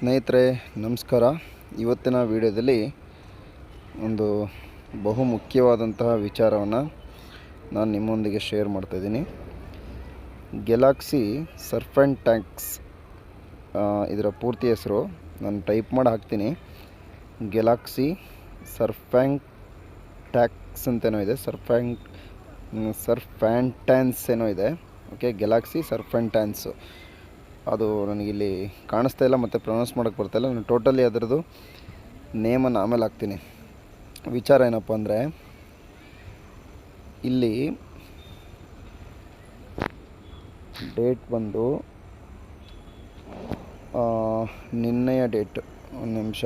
ಸ್ನೇಹಿತರೆ, ನಮಸ್ಕಾರ. ಇವತ್ತಿನ ವಿಡಿಯೋದಲ್ಲಿ ಒಂದು ಬಹು ಮುಖ್ಯವಾದಂತಹ ವಿಚಾರವನ್ನು ನಾನು ನಿಮ್ಮೊಂದಿಗೆ ಶೇರ್ ಮಾಡ್ತಾಯಿದ್ದೀನಿ ಗೆಲಾಕ್ಸಿ ಸರ್ಫೆಂಟ್ ಟ್ಯಾಂಕ್ಸ್ ಇದರ ಪೂರ್ತಿ ಹೆಸರು ನಾನು ಟೈಪ್ ಮಾಡಿ ಹಾಕ್ತೀನಿ. ಗೆಲಾಕ್ಸಿ ಸರ್ಫ್ಯಾಂಕ್ ಟ್ಯಾಕ್ಸ್ ಅಂತೇನೋ ಇದೆ. ಸರ್ಫ್ಯಾಂಕ್ ಸರ್ಫ್ಯಾಂಟ್ಯಾನ್ಸ್ ಏನೋ ಇದೆ. ಓಕೆ ಗೆಲಾಕ್ಸಿ ಸರ್ಫೆಂಟ್ಯಾನ್ಸು ಅದು ನನಗಿಲ್ಲಿ ಕಾಣಿಸ್ತಾ ಇಲ್ಲ ಮತ್ತು ಪ್ರೊನೌನ್ಸ್ ಮಾಡೋಕ್ಕೆ ಇಲ್ಲ. ನಾನು ಟೋಟಲಿ ಅದರದ್ದು ನೇಮನ್ನು ಆಮೇಲೆ ಹಾಕ್ತೀನಿ. ವಿಚಾರ ಏನಪ್ಪ ಅಂದರೆ, ಇಲ್ಲಿ ಡೇಟ್ ಬಂದು ನಿನ್ನೆಯ ಡೇಟ್ ಒಂದು ನಿಮಿಷ.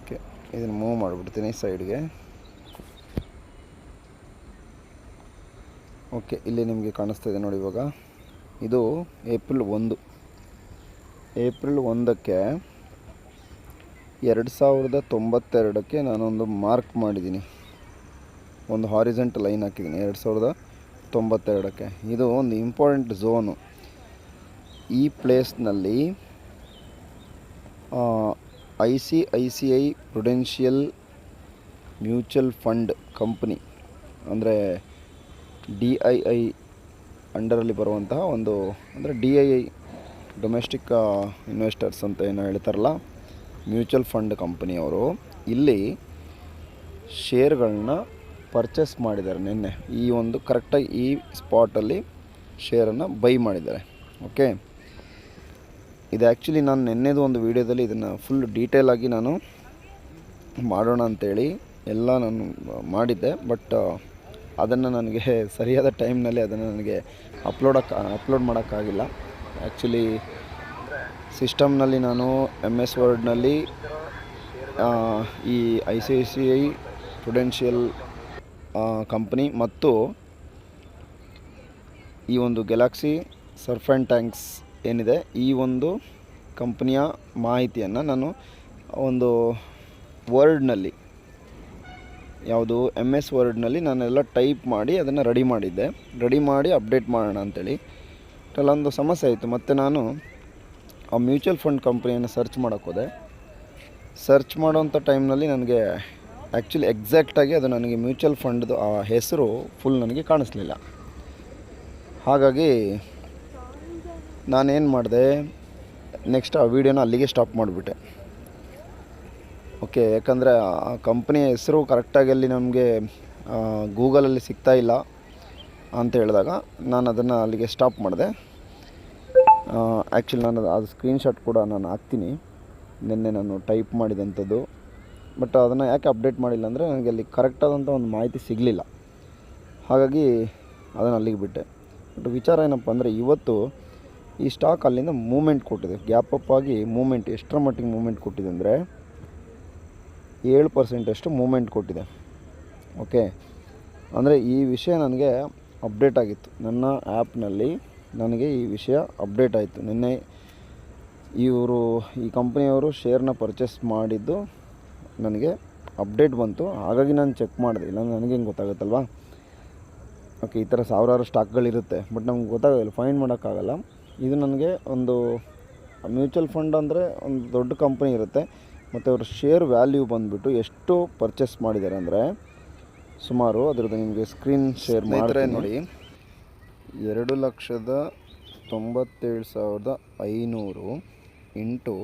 ಓಕೆ ಇದನ್ನು ಮೂವ್ ಮಾಡಿಬಿಡ್ತೀನಿ ಸೈಡ್ಗೆ ಓಕೆ ಇಲ್ಲಿ ನಿಮಗೆ ಕಾಣಿಸ್ತಾ ಇದೆ ನೋಡಿ ಇವಾಗ. ಇದು ಏಪ್ರಿಲ್ ಒಂದು. ಏಪ್ರಿಲ್ ಒಂದಕ್ಕೆ ಎರಡು ಸಾವಿರದ ತೊಂಬತ್ತೆರಡಕ್ಕೆ ನಾನೊಂದು ಮಾರ್ಕ್ ಮಾಡಿದ್ದೀನಿ. ಒಂದು ಹಾರಿಜೆಂಟ್ ಲೈನ್ ಹಾಕಿದ್ದೀನಿ, ಎರಡು ಸಾವಿರದ ತೊಂಬತ್ತೆರಡಕ್ಕೆ. ಇದು ಒಂದು ಇಂಪಾರ್ಟೆಂಟ್ ಝೋನು. ಈ ಪ್ಲೇಸ್ನಲ್ಲಿ I C I C I Prudential mutual fund company, ಅಂದರೆ ಡಿ ಐ ಐ ಅಂಡರಲ್ಲಿ ಬರುವಂತಹ ಒಂದು, ಅಂದರೆ D I I domestic investors ಅಂತ ಏನು ಹೇಳ್ತಾರಲ್ಲ ಮ್ಯೂಚುವಲ್ ಫಂಡ್ ಕಂಪನಿಯವರು ಇಲ್ಲಿ ಶೇರ್ಗಳನ್ನ ಪರ್ಚೇಸ್ ಮಾಡಿದ್ದಾರೆ ನಿನ್ನೆ. ಈ ಒಂದು ಕರೆಕ್ಟಾಗಿ ಈ ಸ್ಪಾಟಲ್ಲಿ ಶೇರನ್ನು ಬೈ ಮಾಡಿದ್ದಾರೆ. ಓಕೆ ಇದು ಆ್ಯಕ್ಚುಲಿ ನಾನು ನಿನ್ನೆದು ಒಂದು ವೀಡಿಯೋದಲ್ಲಿ ಇದನ್ನು ಫುಲ್ ಡೀಟೇಲಾಗಿ ನಾನು ಮಾಡೋಣ ಅಂತೇಳಿ ಎಲ್ಲ ನಾನು ಮಾಡಿದ್ದೆ. ಬಟ್ ಅದನ್ನು ನನಗೆ ಸರಿಯಾದ ಟೈಮ್ನಲ್ಲಿ ಅದನ್ನು ನನಗೆ ಅಪ್ಲೋಡಕ್ಕೆ ಅಪ್ಲೋಡ್ ಮಾಡೋಕ್ಕಾಗಿಲ್ಲ. ಆ್ಯಕ್ಚುಲಿ ಸಿಸ್ಟಮ್ನಲ್ಲಿ ನಾನು ಎಂ ಎಸ್ ವರ್ಡ್ನಲ್ಲಿ ಈ I C I C I Prudential company ಮತ್ತು ಈ ಒಂದು ಗೆಲಾಕ್ಸಿ ಸರ್ಫ್ ಟ್ಯಾಂಕ್ಸ್ ಏನಿದೆ, ಈ ಒಂದು ಕಂಪ್ನಿಯ ಮಾಹಿತಿಯನ್ನು ನಾನು ಒಂದು ವರ್ಡ್ನಲ್ಲಿ ಯಾವುದು ಎಂ ಎಸ್ ವರ್ಡ್ನಲ್ಲಿ ನಾನೆಲ್ಲ ಟೈಪ್ ಮಾಡಿ ಅದನ್ನು ರೆಡಿ ಮಾಡಿದ್ದೆ. ರೆಡಿ ಮಾಡಿ ಅಪ್ಡೇಟ್ ಮಾಡೋಣ ಅಂತೇಳಿ. ಅಲ್ಲೊಂದು ಸಮಸ್ಯೆ ಆಯಿತು ಮತ್ತು ನಾನು ಆ ಮ್ಯೂಚುವಲ್ ಫಂಡ್ ಕಂಪ್ನಿಯನ್ನು ಸರ್ಚ್ ಮಾಡೋಕ್ಕೋದೆ ಸರ್ಚ್ ಮಾಡೋವಂಥ ಟೈಮ್ನಲ್ಲಿ ನನಗೆ ಆ್ಯಕ್ಚುಲಿ ಎಕ್ಸಾಕ್ಟಾಗಿ ಅದು ನನಗೆ ಮ್ಯೂಚುವಲ್ ಫಂಡ್ದು ಆ ಹೆಸರು ಫುಲ್ ನನಗೆ ಕಾಣಿಸ್ಲಿಲ್ಲ. ಹಾಗಾಗಿ ನಾನೇನು ಮಾಡಿದೆ ನೆಕ್ಸ್ಟ್ ಆ ವೀಡಿಯೋನ ಅಲ್ಲಿಗೆ ಸ್ಟಾಪ್ ಮಾಡಿಬಿಟ್ಟೆ. ಓಕೆ, ಯಾಕಂದರೆ ಆ ಕಂಪ್ನಿಯ ಹೆಸರು ಕರೆಕ್ಟಾಗಿ ಅಲ್ಲಿ ನಮಗೆ ಗೂಗಲಲ್ಲಿ ಸಿಗ್ತಾ ಇಲ್ಲ ಅಂತ ಹೇಳಿದಾಗ ನಾನು ಅದನ್ನು ಅಲ್ಲಿಗೆ ಸ್ಟಾಪ್ ಮಾಡಿದೆ. ಆ್ಯಕ್ಚುಲಿ ನಾನು ಅದು ಸ್ಕ್ರೀನ್ಶಾಟ್ ಕೂಡ ನಾನು ಹಾಕ್ತೀನಿ. ನಿನ್ನೆ ನಾನು ಟೈಪ್ ಮಾಡಿದಂಥದ್ದು. ಬಟ್ ಅದನ್ನು ಯಾಕೆ ಅಪ್ಡೇಟ್ ಮಾಡಿಲ್ಲ ಅಂದರೆ ನನಗೆ ಅಲ್ಲಿ ಕರೆಕ್ಟಾದಂಥ ಒಂದು ಮಾಹಿತಿ ಸಿಗಲಿಲ್ಲ. ಹಾಗಾಗಿ ಅದನ್ನು ಅಲ್ಲಿಗೆ ಬಿಟ್ಟೆ. ಬಟ್ ವಿಚಾರ ಏನಪ್ಪ ಅಂದರೆ ಇವತ್ತು ಈ ಸ್ಟಾಕ್ ಅಲ್ಲಿಂದ ಮೂಮೆಂಟ್ ಕೊಟ್ಟಿದೆ. ಗ್ಯಾಪ್ ಅಪ್ ಆಗಿ ಮೂಮೆಂಟ್ ಎಷ್ಟರ ಮಟ್ಟಿಗೆ ಮೂಮೆಂಟ್ ಕೊಟ್ಟಿದೆ ಅಂದರೆ ಏಳು ಪರ್ಸೆಂಟಷ್ಟು ಮೂಮೆಂಟ್ ಕೊಟ್ಟಿದೆ. ಓಕೆ ಅಂದರೆ ಈ ವಿಷಯ ನನಗೆ ಅಪ್ಡೇಟ್ ಆಗಿತ್ತು. ನನ್ನ ಆ್ಯಪ್ನಲ್ಲಿ ನನಗೆ ಈ ವಿಷಯ ಅಪ್ಡೇಟ್ ಆಯಿತು. ನಿನ್ನೆ ಇವರು, ಈ ಕಂಪ್ನಿಯವರು ಶೇರ್ನ ಪರ್ಚೇಸ್ ಮಾಡಿದ್ದು ನನಗೆ ಅಪ್ಡೇಟ್ ಬಂತು. ಹಾಗಾಗಿ ನಾನು ಚೆಕ್ ಮಾಡಿದೆ. ಇಲ್ಲ ನನಗೆ ಹೆಂಗೆ ಗೊತ್ತಾಗುತ್ತಲ್ವಾ? ಓಕೆ ಈ ಥರ ಸಾವಿರಾರು ಸ್ಟಾಕ್ಗಳಿರುತ್ತೆ ಬಟ್ ನಮ್ಗೆ ಗೊತ್ತಾಗೋದಿಲ್ಲ. ಫೈಂಡ್ ಮಾಡೋಕ್ಕಾಗಲ್ಲ. ಇದು ನನಗೆ ಒಂದು ಮ್ಯೂಚುವಲ್ ಫಂಡ್ ಅಂದರೆ ಒಂದು ದೊಡ್ಡ ಕಂಪ್ನಿ ಇರುತ್ತೆ. ಮತ್ತು ಅವ್ರ ಶೇರ್ ವ್ಯಾಲ್ಯೂ ಬಂದುಬಿಟ್ಟು ಎಷ್ಟು ಪರ್ಚೇಸ್ ಮಾಡಿದ್ದಾರೆ ಅಂದರೆ ಸುಮಾರು ಅದರದ್ದು ನಿಮಗೆ ಸ್ಕ್ರೀನ್ ಶೇರ್ ಮಾಡಿದ್ರೆ ನೋಡಿ ಎರಡು ಲಕ್ಷದ ತೊಂಬತ್ತೇಳು ಸಾವಿರದ ಐನೂರು ಇಂಟು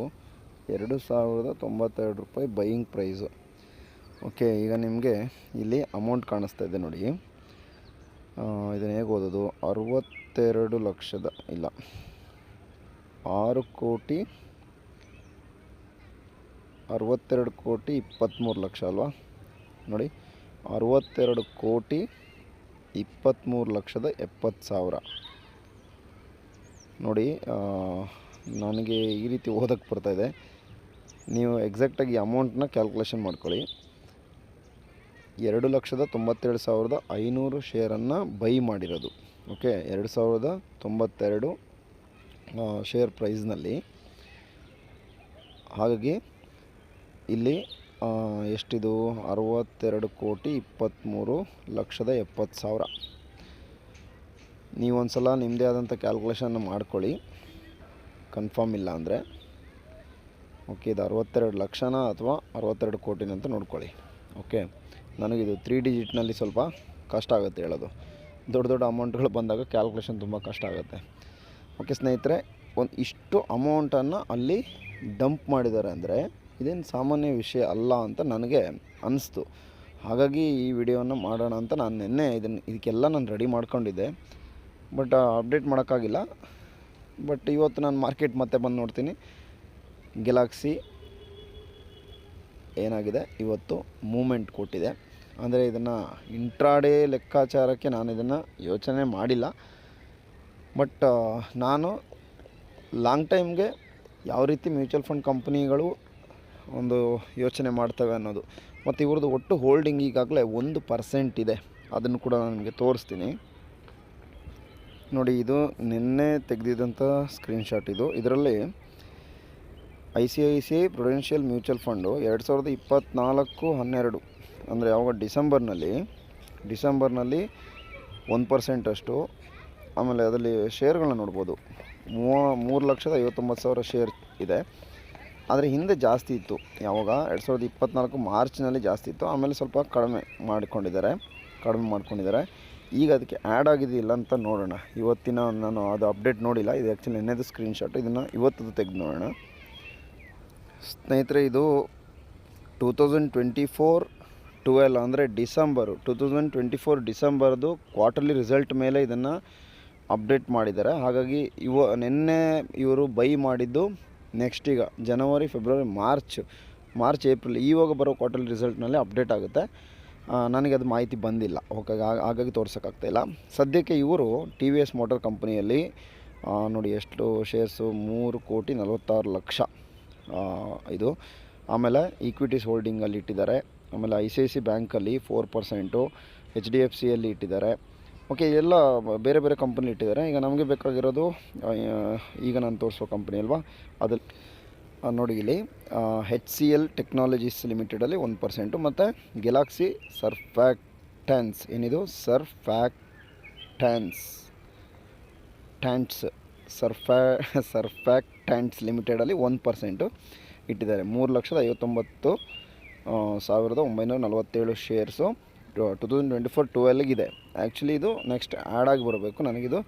ಎರಡು ಸಾವಿರದ ತೊಂಬತ್ತೆರಡು ರೂಪಾಯಿ ಬೈಯಿಂಗ್ ಪ್ರೈಸು ಓಕೆ ಈಗ ನಿಮಗೆ ಇಲ್ಲಿ ಅಮೌಂಟ್ ಕಾಣಿಸ್ತಾ ಇದೆ ನೋಡಿ. ಇದನ್ನು ಹೇಗೆ ಓದೋದು? ಅರವತ್ತೆರಡು ಲಕ್ಷದ ಇಲ್ಲ ಆರು ಕೋಟಿ ಅರವತ್ತೆರಡು ಕೋಟಿ ಇಪ್ಪತ್ತ್ಮೂರು ಲಕ್ಷ ಅಲ್ವಾ? ನೋಡಿ, ಅರವತ್ತೆರಡು ಕೋಟಿ ಇಪ್ಪತ್ತ್ಮೂರು ಲಕ್ಷದ ಎಪ್ಪತ್ತು ಸಾವಿರ. ನೋಡಿ ನನಗೆ ಈ ರೀತಿ ಓದಕ್ಕೆ ಬರ್ತಾಯಿದೆ ನೀವು ಎಕ್ಸಾಕ್ಟಾಗಿ ಅಮೌಂಟನ್ನ ಕ್ಯಾಲ್ಕುಲೇಷನ್ ಮಾಡ್ಕೊಳ್ಳಿ. ಎರಡು ಲಕ್ಷದ ತೊಂಬತ್ತೆರಡು ಸಾವಿರದ ಐನೂರು ಶೇರನ್ನು ಬೈ ಮಾಡಿರೋದು. ಓಕೆ, ಎರಡು ಸಾವಿರದ ತೊಂಬತ್ತೆರಡು ಶೇರ್ ಪ್ರೈಸ್ನಲ್ಲಿ. ಹಾಗಾಗಿ ಇಲ್ಲಿ ಎಷ್ಟಿದು? ಅರವತ್ತೆರಡು ಕೋಟಿ ಇಪ್ಪತ್ತ್ಮೂರು ಲಕ್ಷದ ಎಪ್ಪತ್ತು ಸಾವಿರ. ನೀವೊಂದು ಸಲ ನಿಮ್ಮದೇ ಆದಂಥ ಕ್ಯಾಲ್ಕುಲೇಷನ್ ಮಾಡ್ಕೊಳ್ಳಿ. ಕನ್ಫರ್ಮ್ ಇಲ್ಲ ಅಂದರೆ. ಓಕೆ ಇದು ಅರವತ್ತೆರಡು ಲಕ್ಷನ ಅಥವಾ ಅರವತ್ತೆರಡು ಕೋಟಿನ ಅಂತ ನೋಡ್ಕೊಳ್ಳಿ. ಓಕೆ ನನಗಿದು ತ್ರೀ ಡಿಜಿಟ್ನಲ್ಲಿ ಸ್ವಲ್ಪ ಕಷ್ಟ ಆಗುತ್ತೆ ಹೇಳೋದು. ದೊಡ್ಡ ದೊಡ್ಡ ಅಮೌಂಟ್ಗಳು ಬಂದಾಗ ಕ್ಯಾಲ್ಕುಲೇಷನ್ ತುಂಬ ಕಷ್ಟ ಆಗುತ್ತೆ. ಓಕೆ ಸ್ನೇಹಿತರೆ, ಒಂದು ಇಷ್ಟು ಅಮೌಂಟನ್ನು ಅಲ್ಲಿ ಡಂಪ್ ಮಾಡಿದ್ದಾರೆ ಅಂದರೆ ಇದೇನು ಸಾಮಾನ್ಯ ವಿಷಯ ಅಲ್ಲ ಅಂತ ನನಗೆ ಅನಿಸ್ತು. ಹಾಗಾಗಿ ಈ ವಿಡಿಯೋನ ಮಾಡೋಣ ಅಂತ ನಾನು ನಿನ್ನೆ ಇದನ್ನು ಇದಕ್ಕೆಲ್ಲ ನಾನು ರೆಡಿ ಮಾಡ್ಕೊಂಡಿದ್ದೆ. ಬಟ್ ಅಪ್ಡೇಟ್ ಮಾಡೋಕ್ಕಾಗಿಲ್ಲ. ಬಟ್, ಇವತ್ತು ನಾನು ಮಾರ್ಕೆಟ್ ಮತ್ತೆ ಬಂದು ನೋಡ್ತೀನಿ. ಗೆಲಾಕ್ಸಿ ಏನಾಗಿದೆ? ಇವತ್ತು ಮೂಮೆಂಟ್ ಕೊಟ್ಟಿದೆ. ಅಂದರೆ ಇದನ್ನು ಇಂಟ್ರಾಡೇ ಲೆಕ್ಕಾಚಾರಕ್ಕೆ ನಾನು ಇದನ್ನು ಯೋಚನೆ ಮಾಡಿಲ್ಲ. ಬಟ್ ನಾನು ಲಾಂಗ್ ಟೈಮ್ಗೆ ಯಾವ ರೀತಿ ಮ್ಯೂಚುವಲ್ ಫಂಡ್ ಕಂಪ್ನಿಗಳು ಒಂದು ಯೋಚನೆ ಮಾಡ್ತವೆ ಅನ್ನೋದು. ಮತ್ತು ಇವ್ರದ್ದು ಒಟ್ಟು ಹೋಲ್ಡಿಂಗ್ ಈಗಾಗಲೇ ಒಂದು ಪರ್ಸೆಂಟ್ ಇದೆ. ಅದನ್ನು ಕೂಡ ನನಗೆ ತೋರಿಸ್ತೀನಿ. ನೋಡಿ, ಇದು ನಿನ್ನೆ ತೆಗೆದಿದ್ದಂಥ ಸ್ಕ್ರೀನ್ಶಾಟ್ ಇದು. ಇದರಲ್ಲಿ I C I C I Prudential mutual fund ಎರಡು ಸಾವಿರದ ಇಪ್ಪತ್ತ್ನಾಲ್ಕು ಹನ್ನೆರಡು, ಅಂದರೆ ಯಾವಾಗ ಡಿಸೆಂಬರ್ನಲ್ಲಿ ಡಿಸೆಂಬರ್ನಲ್ಲಿ ಒಂದು ಪರ್ಸೆಂಟಷ್ಟು ಆಮೇಲೆ ಅದರಲ್ಲಿ ಶೇರ್ಗಳನ್ನ ನೋಡ್ಬೋದು. ಮೂವ, ಮೂರು ಲಕ್ಷದ ಐವತ್ತೊಂಬತ್ತು ಸಾವಿರ ಶೇರ್ ಇದೆ. ಆದರೆ ಹಿಂದೆ ಜಾಸ್ತಿ ಇತ್ತು. ಯಾವಾಗ? ಎರಡು ಸಾವಿರದ ಇಪ್ಪತ್ತ್ನಾಲ್ಕು ಮಾರ್ಚ್ನಲ್ಲಿ ಜಾಸ್ತಿ ಇತ್ತು. ಆಮೇಲೆ ಸ್ವಲ್ಪ ಕಡಿಮೆ ಮಾಡಿಕೊಂಡಿದ್ದಾರೆ. ಕಡಿಮೆ ಮಾಡ್ಕೊಂಡಿದ್ದಾರೆ. ಈಗ ಅದಕ್ಕೆ ಆ್ಯಡ್ ಆಗಿದೆಯಿಲ್ಲ ಅಂತ ನೋಡೋಣ. ಇವತ್ತಿನ ನಾನು ಅದು ಅಪ್ಡೇಟ್ ನೋಡಿಲ್ಲ. ಇದು ಆ್ಯಕ್ಚುಲಿ ನೆನ್ನೆದು ಸ್ಕ್ರೀನ್ಶಾಟ್ ಇದನ್ನು ಇವತ್ತದು ತೆಗೆದು ನೋಡೋಣ. ಸ್ನೇಹಿತರೆ, ಇದು two thousand twenty four twelve ಅಂದರೆ December. Two thousand twenty four ಡಿಸೆಂಬರ್ದು quarterly result ಮೇಲೆ ಇದನ್ನು ಅಪ್ಡೇಟ್ ಮಾಡಿದ್ದಾರೆ. ಹಾಗಾಗಿ ಇವ ನಿನ್ನೆ ಇವರು ಬೈ ಮಾಡಿದ್ದು ನೆಕ್ಸ್ಟ್ ಈಗ January February March March April ಇವಾಗ ಬರೋ ಕ್ವಾರ್ಟರ್ಲಿ ರಿಸಲ್ಟ್ನಲ್ಲಿ ಅಪ್ಡೇಟ್ ಆಗುತ್ತೆ. ನನಗೆ ಅದು ಮಾಹಿತಿ ಬಂದಿಲ್ಲ. ಹೋಗಾಗಿ ಹಾಗಾಗಿ ತೋರ್ಸೋಕ್ಕಾಗ್ತಾಯಿಲ್ಲ ಸದ್ಯಕ್ಕೆ ಇವರು ಟಿ ವಿ ಎಸ್ ಮೋಟರ್ ಕಂಪ್ನಿಯಲ್ಲಿ ನೋಡಿ ಎಷ್ಟು ಶೇರ್ಸು ಮೂರು ಕೋಟಿ ನಲವತ್ತಾರು ಲಕ್ಷ. ಇದು. ಆಮೇಲೆ ಈಕ್ವಿಟೀಸ್ ಹೋಲ್ಡಿಂಗಲ್ಲಿ ಇಟ್ಟಿದ್ದಾರೆ. ಆಮೇಲೆ ಐ ಸಿ ಐ ಸಿ ಬ್ಯಾಂಕಲ್ಲಿ four percent H D F ಸಿಯಲ್ಲಿ ಇಟ್ಟಿದ್ದಾರೆ. ಓಕೆ ಎಲ್ಲ ಬೇರೆ ಬೇರೆ ಕಂಪನಿ ಇಟ್ಟಿದ್ದಾರೆ. ಈಗ ನಮಗೆ ಬೇಕಾಗಿರೋದು ಈಗ ನಾನು ತೋರಿಸೋ ಕಂಪ್ನಿ ಅಲ್ವಾ? ಅದಲ್ಲಿ ನೋಡಿ ಇಲ್ಲಿ ಹೆಚ್ ಸಿ ಎಲ್ ಟೆಕ್ನಾಲಜೀಸ್ ಲಿಮಿಟೆಡಲ್ಲಿ ಒಂದು ಪರ್ಸೆಂಟು ಮತ್ತು ಗೆಲಾಕ್ಸಿ ಸರ್ಫ್ಯಾಕ್ಟ್ಯಾನ್ಸ್ ಏನಿದು? ಸರ್ಫ್ಯಾಕ್ಟ್ಯಾನ್ಸ್ ಟ್ಯಾಂಟ್ಸ್ ಸರ್ಫ್ಯಾ ಸರ್ಫ್ಯಾಕ್ಟ್ಯಾಂಟ್ಸ್ ಲಿಮಿಟೆಡಲ್ಲಿ ಒಂದು ಪರ್ಸೆಂಟು ಇಟ್ಟಿದ್ದಾರೆ. ಮೂರು ಲಕ್ಷದ ಐವತ್ತೊಂಬತ್ತು ಸಾವಿರದ ಒಂಬೈನೂರ ನಲವತ್ತೇಳು shares two thousand twenty four ಟುವೆಲ್ಗಿದೆ actually ಇದು ನೆಕ್ಸ್ಟ್ ಆ್ಯಡಾಗಿ ಬರಬೇಕು. ನನಗಿದು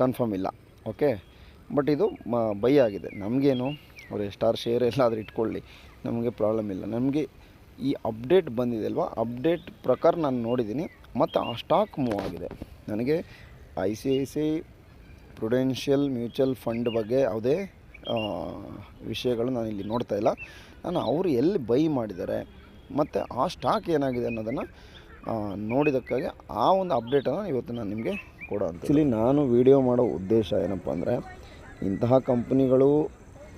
ಕನ್ಫರ್ಮ್ ಇಲ್ಲ. ಓಕೆ ಬಟ್ ಇದು ಬೈ ಆಗಿದೆ. ನಮಗೇನು, ಅವ್ರು ಎಷ್ಟಾರು ಶೇರ್ ಎಲ್ಲ ಆದರೆ ಇಟ್ಕೊಳ್ಳಿ. ನಮಗೆ ಪ್ರಾಬ್ಲಮ್ ಇಲ್ಲ. ನಮಗೆ ಈ ಅಪ್ಡೇಟ್ ಬಂದಿದೆ ಅಲ್ವಾ ಅಪ್ಡೇಟ್ ಪ್ರಕಾರ ನಾನು ನೋಡಿದ್ದೀನಿ ಮತ್ತು ಆ ಸ್ಟಾಕ್ ಮೂವ್ ಆಗಿದೆ. ನನಗೆ I C I C Prudential mutual fund ಬಗ್ಗೆ ಯಾವುದೇ ವಿಷಯಗಳು ನಾನು ಇಲ್ಲಿ ನೋಡ್ತಾ ಇಲ್ಲ. ನಾನು ಅವರು ಎಲ್ಲಿ ಬೈ ಮಾಡಿದ್ದಾರೆ? ಮತ್ತು ಆ ಸ್ಟಾಕ್ ಏನಾಗಿದೆ ಅನ್ನೋದನ್ನು ಆ, ನೋಡಿದ್ದಕ್ಕಾಗಿ ಆ ಒಂದು ಅಪ್ಡೇಟನ್ನು ಇವತ್ತು ನಾನು ನಿಮಗೆ ಕೊಡೋ ಆ್ಯಕ್ಚುಲಿ ನಾನು ವಿಡಿಯೋ ಮಾಡೋ ಉದ್ದೇಶ ಏನಪ್ಪ ಅಂದರೆ ಇಂತಹ ಕಂಪ್ನಿಗಳು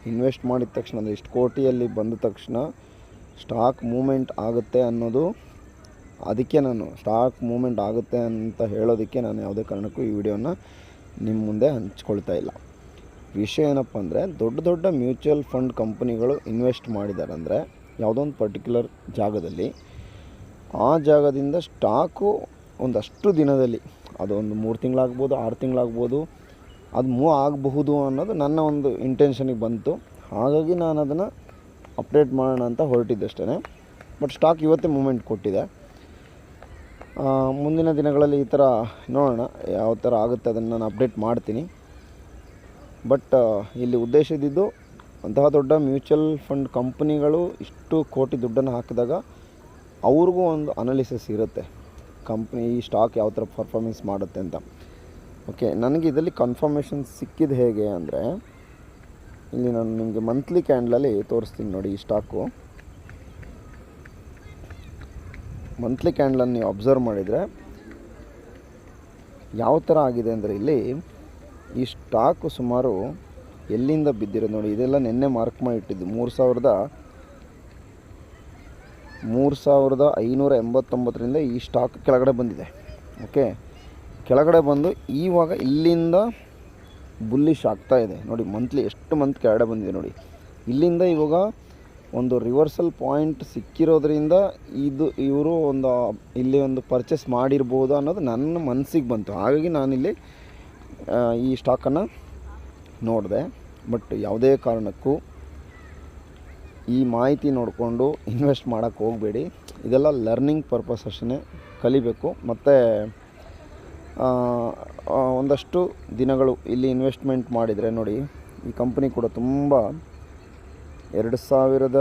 ಇನ್ವೆಸ್ಟ್ ಮಾಡಿದ ತಕ್ಷಣ ಅಂದರೆ ಇಷ್ಟು ಕೋಟಿಯಲ್ಲಿ ಬಂದ ತಕ್ಷಣ ಸ್ಟಾಕ್ ಮೂಮೆಂಟ್ ಆಗುತ್ತೆ ಅನ್ನೋದು ಅದಕ್ಕೆ ನಾನು ಸ್ಟಾಕ್ ಮೂಮೆಂಟ್ ಆಗುತ್ತೆ ಅಂತ ಹೇಳೋದಕ್ಕೆ ನಾನು ಯಾವುದೇ ಕಾರಣಕ್ಕೂ ಈ ವಿಡಿಯೋನ ನಿಮ್ಮ ಮುಂದೆ ಹಂಚ್ಕೊಳ್ತಾ ಇಲ್ಲ. ವಿಷಯ ಏನಪ್ಪ ಅಂದರೆ ದೊಡ್ಡ ದೊಡ್ಡ ಮ್ಯೂಚುವಲ್ ಫಂಡ್ ಕಂಪ್ನಿಗಳು ಇನ್ವೆಸ್ಟ್ ಮಾಡಿದ್ದಾರೆ ಅಂದರೆ ಯಾವುದೋ ಒಂದು ಪರ್ಟಿಕ್ಯುಲರ್ ಜಾಗದಲ್ಲಿ ಆ ಜಾಗದಿಂದ ಸ್ಟಾಕು ಒಂದಷ್ಟು ದಿನದಲ್ಲಿ ಅದು ಒಂದು ಮೂರು ತಿಂಗಳಾಗ್ಬೋದು, ಆರು ತಿಂಗಳಾಗ್ಬೋದು, ಅದು ಮೂವ್ ಆಗಬಹುದು ಅನ್ನೋದು ನನ್ನ ಒಂದು ಇಂಟೆನ್ಷನಿಗೆ ಬಂತು. ಹಾಗಾಗಿ ನಾನು ಅದನ್ನು ಅಪ್ಡೇಟ್ ಮಾಡೋಣ ಅಂತ ಹೊರಟಿದ್ದಷ್ಟೇ ಬಟ್ ಸ್ಟಾಕ್ ಇವತ್ತೇ ಮೂಮೆಂಟ್ ಕೊಟ್ಟಿದೆ. ಮುಂದಿನ ದಿನಗಳಲ್ಲಿ ಈ ಥರ ನೋಡೋಣ, ಯಾವ ಥರ ಆಗುತ್ತೆ ಅದನ್ನು ನಾನು ಅಪ್ಡೇಟ್ ಮಾಡ್ತೀನಿ. ಬಟ್ ಇಲ್ಲಿ ಉದ್ದೇಶ ಇದ್ದಿದ್ದು ಅಂತಹ ದೊಡ್ಡ ಮ್ಯೂಚುವಲ್ ಫಂಡ್ ಕಂಪ್ನಿಗಳು ಇಷ್ಟು ಕೋಟಿ ದುಡ್ಡನ್ನು ಹಾಕಿದಾಗ ಅವ್ರಿಗೂ ಒಂದು ಅನಾಲಿಸಿಸ್ ಇರುತ್ತೆ. ಕಂಪ್ನಿ ಈ ಸ್ಟಾಕ್ ಯಾವ ಥರ ಪರ್ಫಾರ್ಮೆನ್ಸ್ ಮಾಡುತ್ತೆ ಅಂತ. ಓಕೆ ನನಗೆ ಇದರಲ್ಲಿ ಕನ್ಫರ್ಮೇಷನ್ ಸಿಕ್ಕಿದ್ದು ಹೇಗೆ ಅಂದರೆ, ಇಲ್ಲಿ ನಾನು ನಿಮಗೆ ಮಂತ್ಲಿ ಕ್ಯಾಂಡ್ಲಲ್ಲಿ ತೋರಿಸ್ತೀನಿ ನೋಡಿ ಈ ಸ್ಟಾಕು ಮಂತ್ಲಿ ಕ್ಯಾಂಡ್ಲನ್ನು ನೀವು ಅಬ್ಸರ್ವ್ ಮಾಡಿದರೆ, ಯಾವ ಥರ ಆಗಿದೆ ಅಂದರೆ ಇಲ್ಲಿ ಈ ಸ್ಟಾಕು ಸುಮಾರು ಎಲ್ಲಿಂದ ಬಿದ್ದಿರೋದು ನೋಡಿ, ಇದೆಲ್ಲ ನಿನ್ನೆ ಮಾರ್ಕ್ ಮಾಡಿ ಇಟ್ಟಿದ್ದು ಮೂರು ಸಾವಿರದ ಮೂರು ಸಾವಿರದ ಐನೂರ ಎಂಬತ್ತೊಂಬತ್ತರಿಂದ ಈ ಸ್ಟಾಕ್ ಕೆಳಗಡೆ ಬಂದಿದೆ. ಓಕೆ ಕೆಳಗಡೆ ಬಂದು ಇವಾಗ ಇಲ್ಲಿಂದ ಬುಲ್ಲಿಶ್ ಆಗ್ತಾ ಇದೆ. ನೋಡಿ ಮಂತ್ಲಿ ಎಷ್ಟು ಮಂತ್ ಕೆಳಗಡೆ ಬಂದಿದೆ ನೋಡಿ. ಇಲ್ಲಿಂದ ಇವಾಗ ಒಂದು ರಿವರ್ಸಲ್ ಪಾಯಿಂಟ್ ಸಿಕ್ಕಿರೋದ್ರಿಂದ ಇದು ಇವರು ಒಂದು, ಇಲ್ಲಿ ಒಂದು ಪರ್ಚೇಸ್ ಮಾಡಿರ್ಬೋದು ಅನ್ನೋದು ನನ್ನ ಮನಸ್ಸಿಗೆ ಬಂತು. ಹಾಗಾಗಿ ನಾನಿಲ್ಲಿ ಈ ಸ್ಟಾಕನ್ನು ನೋಡಿದೆ. ಬಟ್ ಯಾವುದೇ ಕಾರಣಕ್ಕೂ ಈ ಮಾಹಿತಿ ನೋಡಿಕೊಂಡು ಇನ್ವೆಸ್ಟ್ ಮಾಡೋಕ್ಕೆ ಹೋಗಬೇಡಿ. ಇದೆಲ್ಲ ಲರ್ನಿಂಗ್ ಪರ್ಪಸ್ ಅಷ್ಟೇ ಕಲಿಬೇಕು. ಮತ್ತು ಒಂದಷ್ಟು ದಿನಗಳು ಇಲ್ಲಿ ಇನ್ವೆಸ್ಟ್ಮೆಂಟ್ ಮಾಡಿದರೆ ನೋಡಿ, ಈ ಕಂಪ್ನಿ ಕೂಡ ತುಂಬ ಎರಡು ಸಾವಿರದ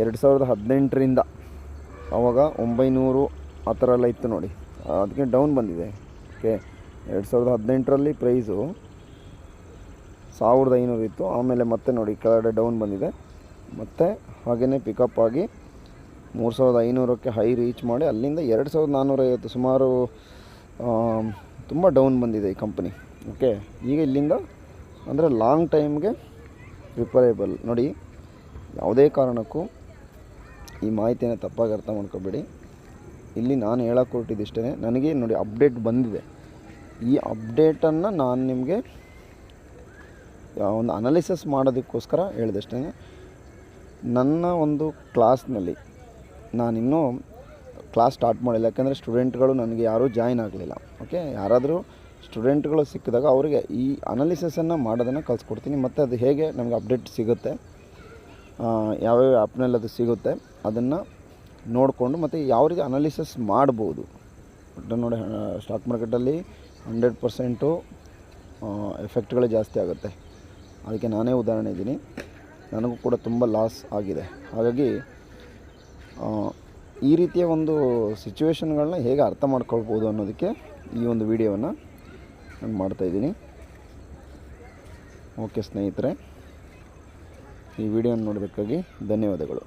ಎರಡು ಸಾವಿರದ ಹದಿನೆಂಟರಿಂದ ಆವಾಗ ಒಂಬೈನೂರು ಆ ಥರ ಎಲ್ಲ ಇತ್ತು ನೋಡಿ. ಅದಕ್ಕೆ ಡೌನ್ ಬಂದಿದೆ. ಓಕೆ ಎರಡು ಸಾವಿರದ ಹದಿನೆಂಟರಲ್ಲಿ ಪ್ರೈಸು ಸಾವಿರದ ಐನೂರು ಇತ್ತು. ಆಮೇಲೆ ಮತ್ತೆ ನೋಡಿ, ಕೆಳಗಡೆ ಡೌನ್ ಬಂದಿದೆ. ಮತ್ತು ಹಾಗೆಯೇ ಪಿಕಪ್ ಆಗಿ ಮೂರು ಸಾವಿರದ ಐನೂರಕ್ಕೆ ಹೈ ರೀಚ್ ಮಾಡಿ ಅಲ್ಲಿಂದ ಎರಡು ಸಾವಿರದ ನಾನ್ನೂರೈವತ್ತು ಸುಮಾರು ತುಂಬ ಡೌನ್ ಬಂದಿದೆ ಈ ಕಂಪನಿ ಓಕೆ ಈಗ ಇಲ್ಲಿಂದ ಅಂದರೆ ಲಾಂಗ್ ಟೈಮ್ಗೆ ಪ್ರಿಪರೇಬಲ್ ನೋಡಿ, ಯಾವುದೇ ಕಾರಣಕ್ಕೂ ಈ ಮಾಹಿತಿಯನ್ನು ತಪ್ಪಾಗಿ ಅರ್ಥ ಮಾಡ್ಕೋಬೇಡಿ. ಇಲ್ಲಿ ನಾನು ಹೇಳಕ್ಕೆ ಹೊರಟಿದ್ದಿಷ್ಟೇ ನನಗೆ ನೋಡಿ ಅಪ್ಡೇಟ್ ಬಂದಿದೆ. ಈ ಅಪ್ಡೇಟನ್ನು ನಾನು ನಿಮಗೆ ಒಂದು ಅನಾಲಿಸಿಸ್ ಮಾಡೋದಕ್ಕೋಸ್ಕರ ಹೇಳಿದಷ್ಟೇ. ನನ್ನ ಒಂದು ಕ್ಲಾಸ್ನಲ್ಲಿ ನಾನಿನ್ನೂ ಕ್ಲಾಸ್ ಸ್ಟಾರ್ಟ್ ಮಾಡಿಲ್ಲ. ಯಾಕೆಂದರೆ ಸ್ಟೂಡೆಂಟ್ಗಳು ನನಗೆ ಯಾರೂ ಜಾಯ್ನ್ ಆಗಲಿಲ್ಲ. ಓಕೆ ಯಾರಾದರೂ ಸ್ಟೂಡೆಂಟ್ಗಳು ಸಿಕ್ಕಿದಾಗ ಅವರಿಗೆ ಈ ಅನಾಲಿಸಿಸನ್ನು ಮಾಡೋದನ್ನು ಕಲಿಸ್ಕೊಡ್ತೀನಿ. ಮತ್ತು ಅದು ಹೇಗೆ ನಮಗೆ ಅಪ್ಡೇಟ್ ಸಿಗುತ್ತೆ ಯಾವ್ಯಾವ ಆ್ಯಪ್ನಲ್ಲಿ ಅದು ಸಿಗುತ್ತೆ ಅದನ್ನು ನೋಡಿಕೊಂಡು ಮತ್ತು ಯಾವ ರೀತಿ ಅನಾಲಿಸಿಸ್ ಮಾಡ್ಬೋದು. ಬಟ್ ನೋಡಿ ಸ್ಟಾಕ್ ಮಾರ್ಕೆಟಲ್ಲಿ ಹಂಡ್ರೆಡ್ ಪರ್ಸೆಂಟು ಎಫೆಕ್ಟ್ಗಳು ಜಾಸ್ತಿ ಆಗುತ್ತೆ. ಅದಕ್ಕೆ ನಾನೇ ಉದಾಹರಣೆ ಇದ್ದೀನಿ. ನನಗೂ ಕೂಡ ತುಂಬ ಲಾಸ್ ಆಗಿದೆ. ಹಾಗಾಗಿ ಈ ರೀತಿಯ ಒಂದು ಸಿಚುವೇಶನ್ಗಳನ್ನ ಹೇಗೆ ಅರ್ಥ ಮಾಡ್ಕೊಳ್ಬೋದು ಅನ್ನೋದಕ್ಕೆ ಈ ಒಂದು ವಿಡಿಯೋವನ್ನು ನಾನು ಮಾಡ್ತಾಯಿದ್ದೀನಿ ಓಕೆ ಸ್ನೇಹಿತರೆ, ಈ ವಿಡಿಯೋನ ನೋಡೋದಕ್ಕಾಗಿ ಧನ್ಯವಾದಗಳು.